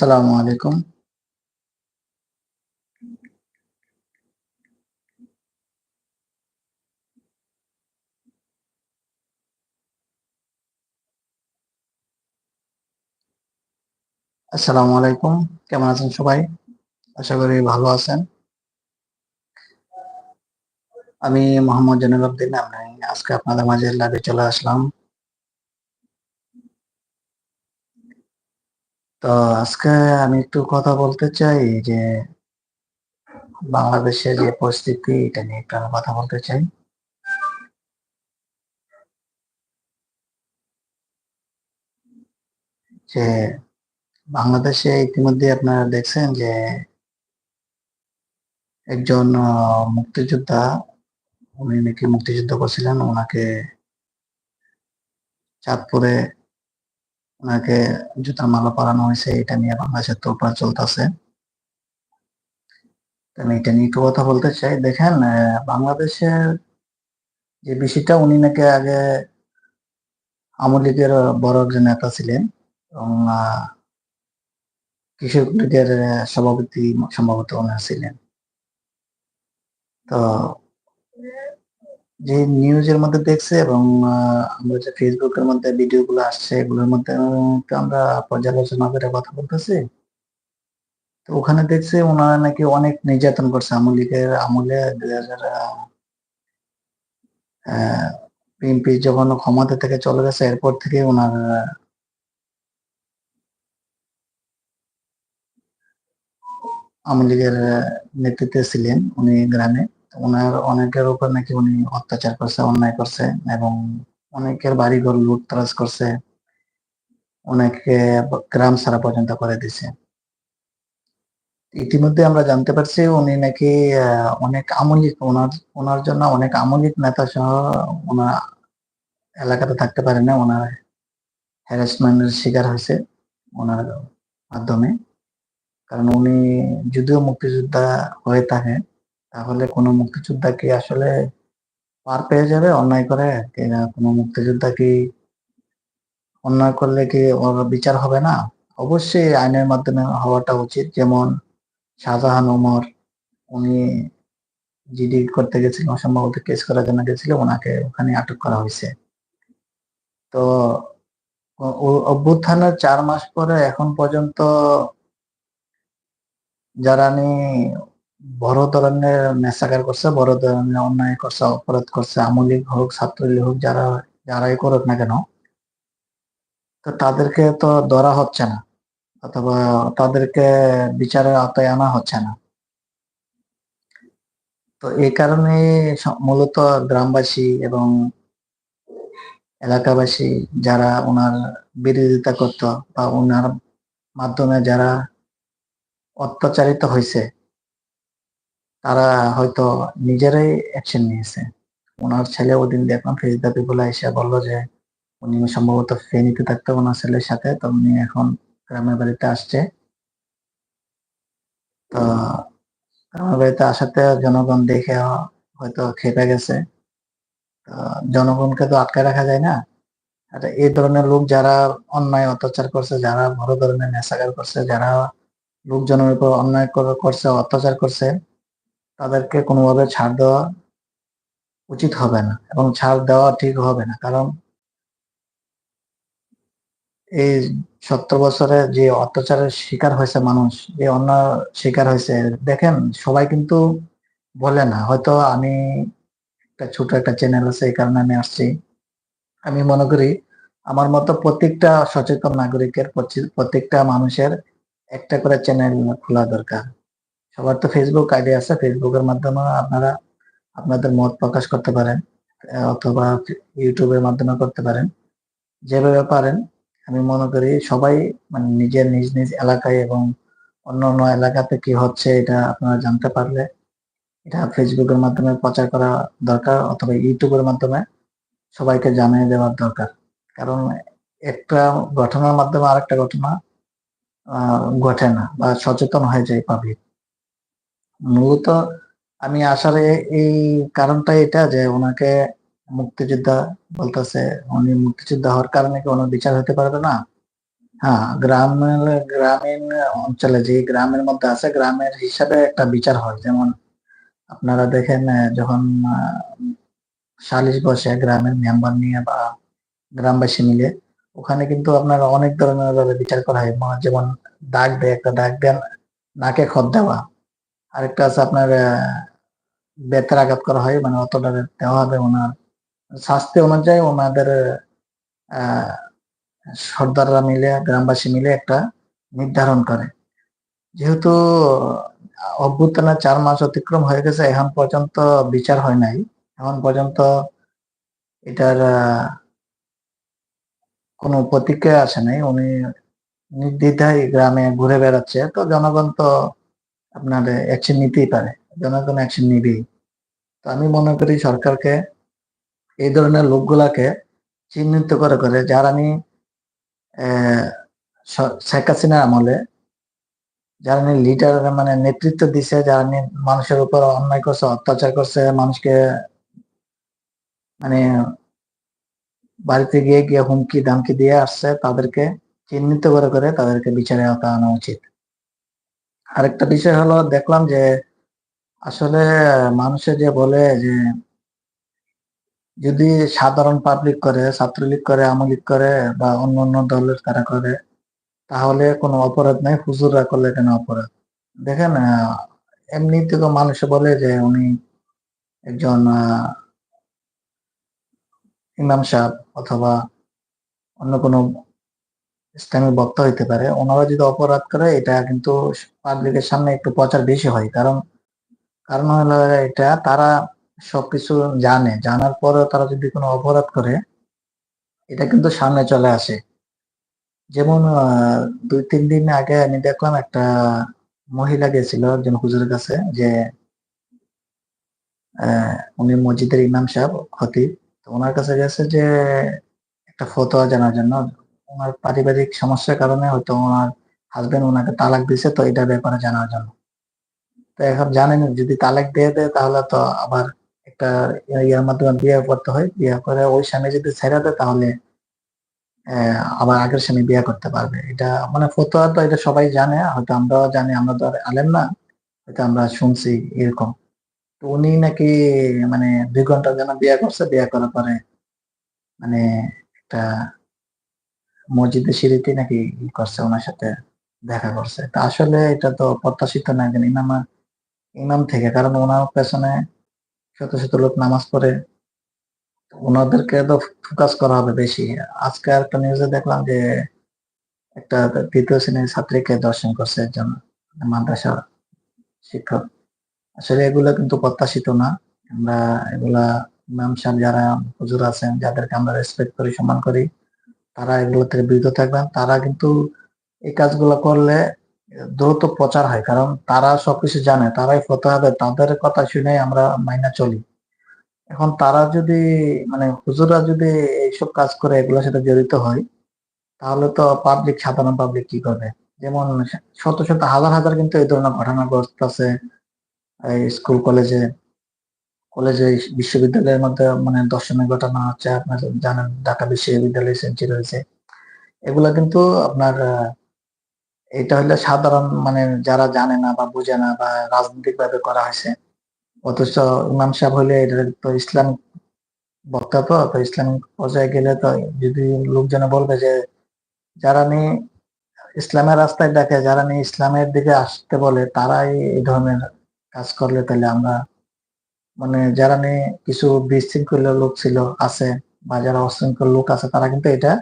আসসালামু আলাইকুম। আসসালামু আলাইকুম, কেমন আছেন সবাই? আশা করি ভালো আছেন। আমি মোহাম্মদ জেনুল উদ্দিন আজকে আপনাদের মাঝে লাইভে চলে আসলাম। তো আজকে আমি একটু কথা বলতে চাই যে বাংলাদেশের যে পরিস্থিতি এটা নিয়ে একটু আমি কথা বলতে চাই। যে বাংলাদেশে ইতিমধ্যে আপনারা দেখছেন যে একজন মুক্তিযোদ্ধা, উনি নাকি মুক্তিযুদ্ধ করছিলেন, ওনাকে চাঁদপুরে ওনাকে জুতার মালা পরানো হয়েছে, এটা নিয়ে বাংলাদেশের তোলপাড় চলতেছে। আমি এটা নিয়ে একটু কথা বলতে চাই। দেখেন বাংলাদেশের যে বিষয়টা, উনি নাকি আগে আওয়ামী লীগের বড় একজন নেতা ছিলেন এবং কৃষক লীগের সভাপতি সম্ভবত ওনার ছিলেন। তো যে নিউজের মধ্যে দেখছে এবং আমরা যে ফেসবুকের মধ্যে ভিডিও গুলো আসছে, এগুলোর মধ্যে আমরা পর্যালোচনা করে কথা বলতেছি। তো ওখানে দেখছে ওনারা নাকি অনেক নির্যাতন করছে আওয়ামী লীগের আমলে দুই হাজার বিএনপি যখন ক্ষমতা থেকে চলে গেছে, এরপর থেকে ওনার, আওয়ামী লীগের নেতৃত্বে ছিলেন উনি গ্রামে। ওনার অনেকের উপর নাকি উনি অত্যাচার করছে, অন্যায় করছে এবং অনেকের বাড়ি বাড়িঘর লুটতরাজ করছে অনেকে গ্রাম ছাড়া পর্যন্ত করে দিছে। ইতিমধ্যে আমরা জানতে পারছি উনি নাকি অনেক আমলিক, ওনার ওনার জন্য অনেক আমলিক নেতা সহ ওনার এলাকাতে থাকতে পারে না, ওনার হ্যারাসমেন্টের শিকার হয়েছে ওনার মাধ্যমে। কারণ উনি যদিও মুক্তিযোদ্ধা হয়ে থাকে তাহলে কোনো মুক্তিযোদ্ধা কি আসলে পার পেয়ে যাবে অন্যায় করে? কোনো মুক্তিযোদ্ধা কি অন্যায় করলে কি ওর বিচার হবে না? অবশ্যই আইনের মাধ্যমে হওয়াটা উচিত। যেমন শাহজাহান ওমর, উনি জিডি করতে গেছিল সম্ভবত কেস করার জন্য গেছিল ওনাকে ওখানে আটক করা হয়েছে। তো অভ্যুত্থানের চার মাস পরে এখন পর্যন্ত যারা বড় ধরনের নেশাকার করছে, বড় ধরনের অন্যায় করছে, অপরাধ করছে, আমলিক হোক, ছাত্রলীগ হোক, যারা, যারাই করুক না কেন, তো তাদেরকে তো ধরা হচ্ছে না, অথবা তাদেরকে বিচারের আওতায় আনা হচ্ছে না। তো এই কারণে মূলত গ্রামবাসী এবং এলাকাবাসী যারা ওনার বিরোধিতা করত বা ওনার মাধ্যমে যারা অত্যাচারিত হয়েছে তারা হয়তো নিজেরাই অ্যাকশন নিয়েছে। ওনার ছেলে ওদিন দেখলাম ফেসদাবি বলে এসে বলল যে, উনি সম্ভবত ফেনীতে থাকতো ওনার ছেলের সাথে, তো উনি এখন গ্রামের বাড়িতে আসছে। তো গ্রামের বাড়িতে আসাতে জনগণ দেখে হয়তো খেপে গেছে। জনগণকে তো আটকে রাখা যায় না। আর এই ধরনের লোক যারা অন্যায় অত্যাচার করছে, যারা বড় ধরনের নেশাগার করছে, যারা লোকজনের উপর অন্যায় করছে, অত্যাচার করছে তাদেরকে কোনোভাবে ছাড় দেওয়া উচিত হবে না এবং ছাড় দেওয়া ঠিক হবে না। কারণ এই সত্তর বছরে যে অত্যাচারের শিকার হয়েছে মানুষ, যে অন্য শিকার হয়েছে, দেখেন সবাই কিন্তু বলে না, হয়তো আমি একটা ছোট একটা চ্যানেল আছে, এই কারণে আমি আসছি। আমি মনে করি আমার মতো প্রত্যেকটা সচেতন নাগরিকের প্রত্যেকটা মানুষের একটা করে চ্যানেল খোলা দরকার। সবার তো ফেসবুক আইডি আছে ফেসবুকের মাধ্যমে আপনারা আপনাদের মত প্রকাশ করতে পারেন অথবা ইউটিউবের মাধ্যমে করতে পারেন, যেভাবে পারেন। আমি মনে করি সবাই মানে নিজের নিজ নিজ এলাকায় এবং অন্য অন্য এলাকাতে কি হচ্ছে এটা আপনারা জানতে পারলে এটা ফেসবুকের মাধ্যমে প্রচার করা দরকার, অথবা ইউটিউবের মাধ্যমে সবাইকে জানিয়ে দেওয়ার দরকার। কারণ একটা ঘটনার মাধ্যমে আরেকটা ঘটনা ঘটে না বা সচেতন হয়ে যায় পাবলিক মূলত আমি আসার এই কারণটা এটা যে ওনাকে মুক্তিযোদ্ধা বলতেছে, উনি মুক্তিযোদ্ধা হওয়ার কারণে কি ওনার বিচার হতে পারবে না? হ্যাঁ গ্রামের, গ্রামীণ অঞ্চলে যে গ্রামের মধ্যে আছে, গ্রামের হিসাবে একটা বিচার হয়। যেমন আপনারা দেখেন যখন সালিশ বসে গ্রামের মেম্বার নিয়ে বা গ্রামবাসী মিলে, ওখানে কিন্তু আপনার অনেক ধরনের বিচার করা হয়। মানে যেমন দাগ দেয়, একটা দাগ দেন, নাকে খত দেওয়া। আরেকটা আছে আপনার বেতের আঘাত করা হয় মানে অতটা দেওয়া হবে ওনার শাস্তি অনুযায়ী ওনাদের সর্দাররা মিলে, গ্রামবাসী মিলে একটা নির্ধারণ করে। যেহেতু অভ্যুত্থানের চার মাস অতিক্রম হয়ে গেছে, এখন পর্যন্ত বিচার হয় নাই। এখন পর্যন্ত এটার কোনো প্রতিক্রিয়া আসে নাই। উনি নির্দ্বিধায় গ্রামে ঘুরে বেড়াচ্ছে। তো জনগণ তো আপনার অ্যাকশন নিতেই পারে, জনগণ অ্যাকশন নিবেই। তো আমি মনে করি সরকারকে এই ধরনের লোকগুলাকে চিহ্নিত করে করে, যারা আমি শেখ হাসিনার আমলে, যারা লিডার মানে নেতৃত্ব দিছে, যারা মানুষের উপর অন্যায় করছে, অত্যাচার করছে, মানুষকে মানে বাড়িতে গিয়ে গিয়ে হুমকি, ধামকি দিয়ে আসছে, তাদেরকে চিহ্নিত করে করে তাদেরকে বিচারে আনা উচিত। আরেকটা বিষয় হলো দেখলাম যে আসলে মানুষে যে বলে যে যদি সাধারণ পাবলিক করে, ছাত্রলীগ করে, আওয়ামী লীগ করে বা অন্য অন্য দলের তারা করে, তাহলে কোনো অপরাধ নাই, হুজুররা করলে কেন অপরাধ? দেখেন এমনিতে তো মানুষে বলে যে উনি একজন ইমাম সাহেব অথবা অন্য কোনো ইসলামী বক্তা হইতে পারে। ওনারা যদি অপরাধ করে, এটা কিন্তু পাবলিকের সামনে একটু প্রচার বেশি হয়। কারণ কারণ হলো এটা, তারা সবকিছু জানে। জানার পরেও তারা যদি কোনো অপরাধ করে, এটা কিন্তু সামনে চলে আসে। যেমন দুই, তিন দিন আগে আমি দেখলাম একটা মহিলা গেছিল একজন হুজুরের কাছে যে উনি মসজিদের ইমাম সাহেব, খতিব। তো ওনার কাছে গেছে যে, একটা ফতোয়া জানার জন্য ওনার পারিবারিক সমস্যার কারণে হয়তো ওনার হাজবেন্ড ওনাকে তালাক দিছে তো এটার ব্যাপারে জানার জন্য। তো এখন জানেন, যদি তালাক দিয়ে দেয়, তাহলে তো আবার একটা ইয়ার মাধ্যমে বিয়ে করতে হয়। বিয়ে করে ওই স্বামী যদি ছেড়ে দেয়, তাহলে আবার আগের স্বামী বিয়ে করতে পারবে। এটা মানে ফতোয়া তো এটা সবাই জানে, হয়তো আমরাও জানি, আমরা তো আলেম না, হয়তো আমরা শুনছি এরকম। তো উনি নাকি মানে দুই ঘণ্টার জন্য বিয়ে করছে, বিয়ে করার পরে মানে একটা মসজিদের সিঁড়িতে নাকি করছে ওনার সাথে দেখা করছে। তা আসলে এটা তো প্রত্যাশিত না একজন ইমাম ইমাম থেকে, কারণ ওনার পেছনে শত শত লোক নামাজ পড়ে। ওনাদেরকে তো ফোকাস করা হবে বেশি। আজকে একটা নিউজে দেখলাম যে একটা তৃতীয় শ্রেণির ছাত্রীকে দর্শন করছে একজন মাদ্রাসা শিক্ষক। আসলে এগুলো কিন্তু প্রত্যাশিত না। আমরা এগুলা ইমাম সাহেব, যারা হুজুর আছেন, যাদেরকে আমরা রেসপেক্ট করি, সম্মান করি তারা এগুলো থেকে বিরত থাকবেন। তারা কিন্তু এই কাজগুলো করলে দ্রুত প্রচার হয়, কারণ তারা সবকিছু জানে, তারাই ফতে হবে তাদের কথা শুনে আমরা মাইনা চলি। এখন তারা যদি মানে হুজুরা যদি এইসব কাজ করে, এগুলোর সাথে জড়িত হয়, তাহলে তো পাবলিক সাধারণ পাবলিক কি করবে? যেমন শত শত, হাজার হাজার কিন্তু এই ধরনের ঘটনা ঘটতেছে স্কুল কলেজে কলেজে বিশ্ববিদ্যালয়ের মধ্যে মানে দর্শনের ঘটনা হচ্ছে আপনার জানেন, ঢাকা বিশ্ববিদ্যালয় সেঞ্চুরি রয়েছে এগুলা কিন্তু আপনার এটা হলে সাধারণ মানে যারা জানে না বা বুঝে না বা রাজনৈতিক ভাবে করা হয়েছে, অথচ ইমাম সাহেব হলে এটা তো ইসলাম বক্তা তো তো ইসলামিক পর্যায়ে গেলে তো যদি লোকজনে বলবে যে, যারা নিয়ে ইসলামের রাস্তায় দেখে, যারা নিয়ে ইসলামের দিকে আসতে বলে, তারাই এই ধরনের কাজ করলে তাহলে আমরা মানে যারা নিয়ে কিছু বিশৃঙ্খল লোক ছিল, আছে বা যারা অশৃঙ্খল লোক আছে, তারা কিন্তু এটা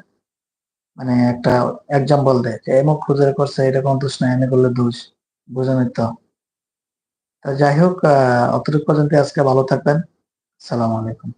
মানে একটা এক্সাম্পল দেয় যে এমন খুঁজে করছে, এটা কোনো দোষ নাই এনে করলে দোষ। বুঝেন তো যাই হোক অতটুকু পর্যন্ত আজকে ভালো থাকবেন। সালাম আলাইকুম।